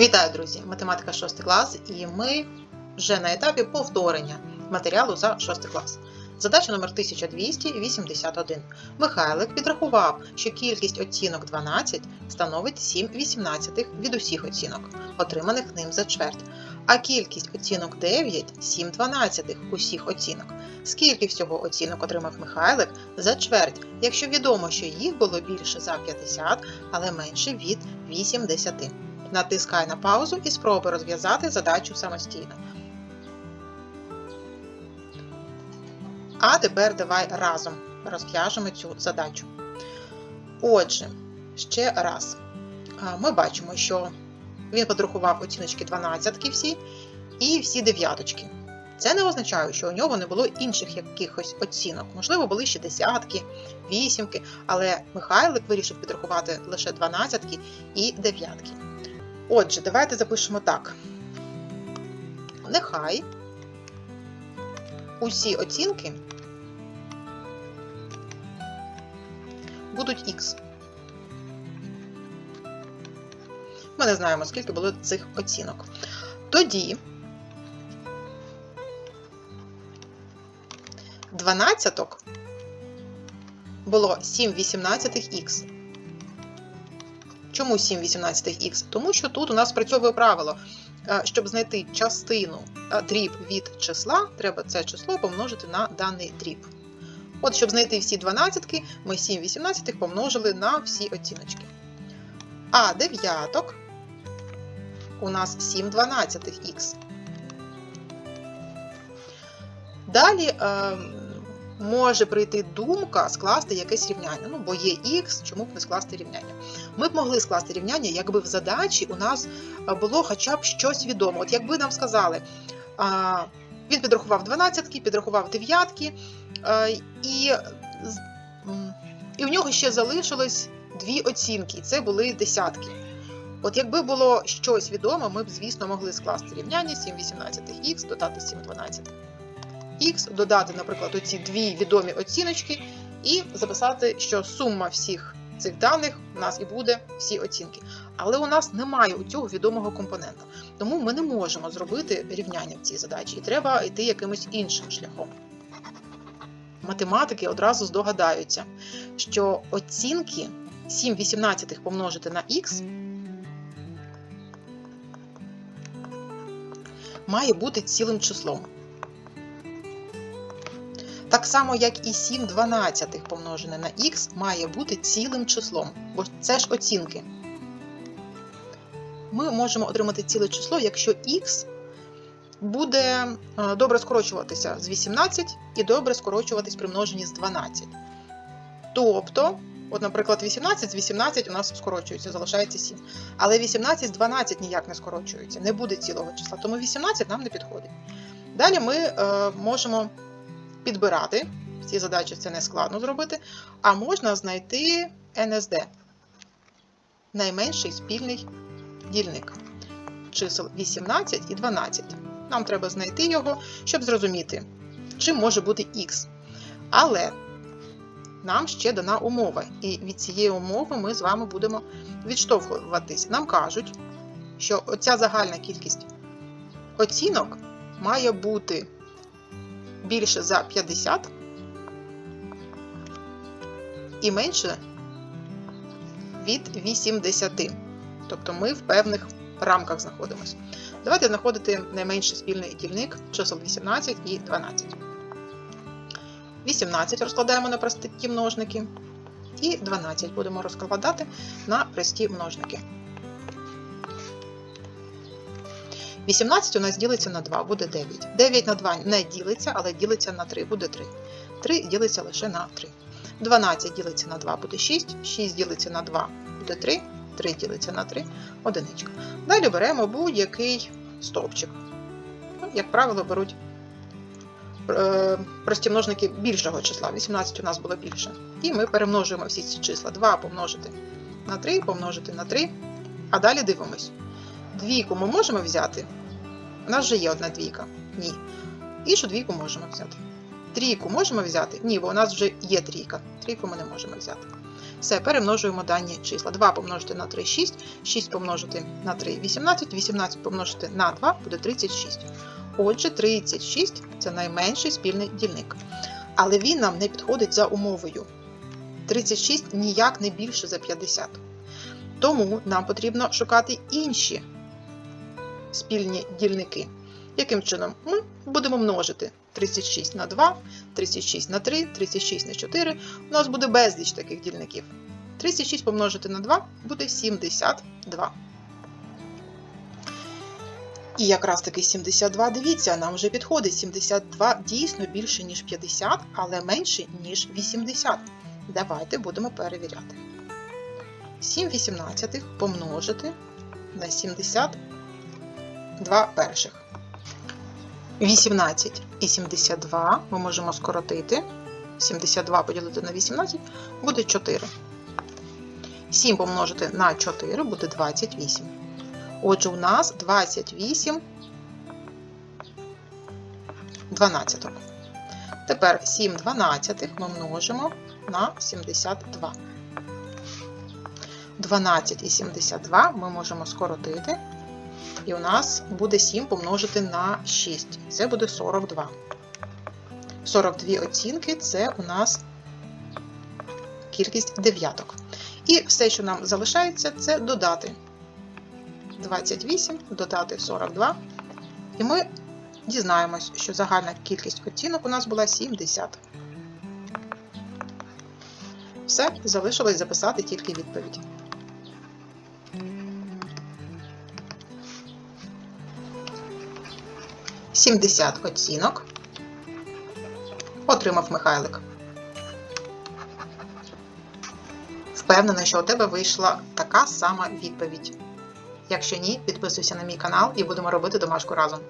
Вітаю, друзі! Математика 6 клас, і ми вже на етапі повторення матеріалу за 6 клас. Задача номер 1281. Михайлик підрахував, що кількість оцінок 12 становить 7 вісімнадцятих від усіх оцінок, отриманих ним за чверть, а кількість оцінок 9 7 дванадцятих усіх оцінок. Скільки всього оцінок отримав Михайлик за чверть, якщо відомо, що їх було більше за 50, але менше від 80. Натискай на паузу і спробуй розв'язати задачу самостійно. А тепер давай разом розв'яжемо цю задачу. Отже, ще раз. Ми бачимо, що він подрахував оціночки 12 всі і всі дев'яточки. Це не означає, що у нього не було інших якихось оцінок. Можливо, були ще десятки, вісімки, але Михайлик вирішив підрахувати лише 12 і дев'ятки. Отже, давайте запишемо так. Нехай усі оцінки будуть х. Ми не знаємо, скільки було цих оцінок. Тоді 12 було 7 18 х. Чому 7 18х? Тому що тут у нас спрацьовує правило. Е, Щоб знайти частину е, дріб від числа, треба це число помножити на даний дріб. От, щоб знайти всі 12, ми 7 18 помножили на всі оціночки. А дев'яток у нас 7 12х. Далі е, може прийти думка скласти якесь рівняння. Ну, бо є х, чому б не скласти рівняння. Ми б могли скласти рівняння, якби в задачі у нас було хоча б щось відомо. От якби нам сказали, він підрахував 12, підрахував дев'ятки, а, і, і в нього ще залишилось дві оцінки, і це були десятки. От якби було щось відомо, ми б, звісно, могли скласти рівняння 7 18 х додати 7 12 х, додати, наприклад, оці дві відомі оціночки, і записати, що сума всіх цих даних у нас і буде всі оцінки. Але у нас немає у цього відомого компонента. Тому ми не можемо зробити рівняння в цій задачі, і треба йти якимось іншим шляхом. Математики одразу здогадаються, що оцінки 7 18 помножити на х має бути цілим числом. Так само, як і 7 12 помножене на х має бути цілим числом, бо це ж оцінки. Ми можемо отримати ціле число, якщо х буде е, добре скорочуватися з 18 і добре скорочуватись при множенні з 12. Тобто, от, наприклад, 18 з 18 у нас скорочується, залишається 7. Але 18 з 12 ніяк не скорочується, не буде цілого числа, тому 18 нам не підходить. Далі ми е, можемо підбирати. В цій задачі це не складно зробити, а можна знайти НСД найменший спільний дільник чисел 18 і 12. Нам треба знайти його, щоб зрозуміти, чим може бути х. Але нам ще дана умова, і від цієї умови ми з вами будемо відштовхуватись. Нам кажуть, що оця загальна кількість оцінок має бути більше за 50 і менше від 80. Тобто ми в певних рамках знаходимося. Давайте знаходити найменший спільний дільник чисел 18 і 12. 18 розкладаємо на прості множники. І 12 будемо розкладати на прості множники. 18 у нас ділиться на 2, буде 9. 9 на 2 не ділиться, але ділиться на 3, буде 3. 3 ділиться лише на 3. 12 ділиться на 2, буде 6. 6 ділиться на 2, буде 3. 3 ділиться на 3, одиничка. Далі беремо будь-який стовпчик. Ну, Як правило, беруть е, прості множники більшого числа. 18 у нас було більше. І ми перемножуємо всі ці числа. 2 помножити на 3, помножити на 3. А далі дивимось. Двійку ми можемо взяти. У нас вже є одна двійка. Ні. Іншу двійку можемо взяти. Трійку можемо взяти? Ні, бо у нас вже є трійка. Трійку ми не можемо взяти. Все, перемножуємо дані числа. 2 помножити на 3 6, 6 помножити на 3 18, 18 помножити на 2 буде 36. Отже, 36 це найменший спільний дільник. Але він нам не підходить за умовою. 36 ніяк не більше за 50. Тому нам потрібно шукати інші спільні дільники. Яким чином? Ми будемо множити 36 на 2, 36 на 3, 36 на 4. У нас буде безліч таких дільників. 36 помножити на 2 буде 72. І якраз таки 72, дивіться, нам вже підходить. 72 дійсно більше, ніж 50, але менше, ніж 80. Давайте будемо перевіряти. 7 18 помножити на 72 перших. 18 і 72 ми можемо скоротити. 72 поділити на 18 буде 4. 7 помножити на 4 буде 28. Отже, у нас 28 дванадцяток. Тепер 7 дванадцятих ми множимо на 72. 12 і 72 ми можемо скоротити. І у нас буде 7 помножити на 6. Це буде 42. 42 оцінки це у нас кількість дев'яток. І все, що нам залишається, це додати 28, додати 42. І ми дізнаємось, що загальна кількість оцінок у нас була 70. Все, залишилось записати тільки відповідь. Сімдесят оцінок отримав Михайлик. Впевнена, що у тебе вийшла така сама відповідь. Якщо ні, підписуйся на мій канал і будемо робити домашку разом.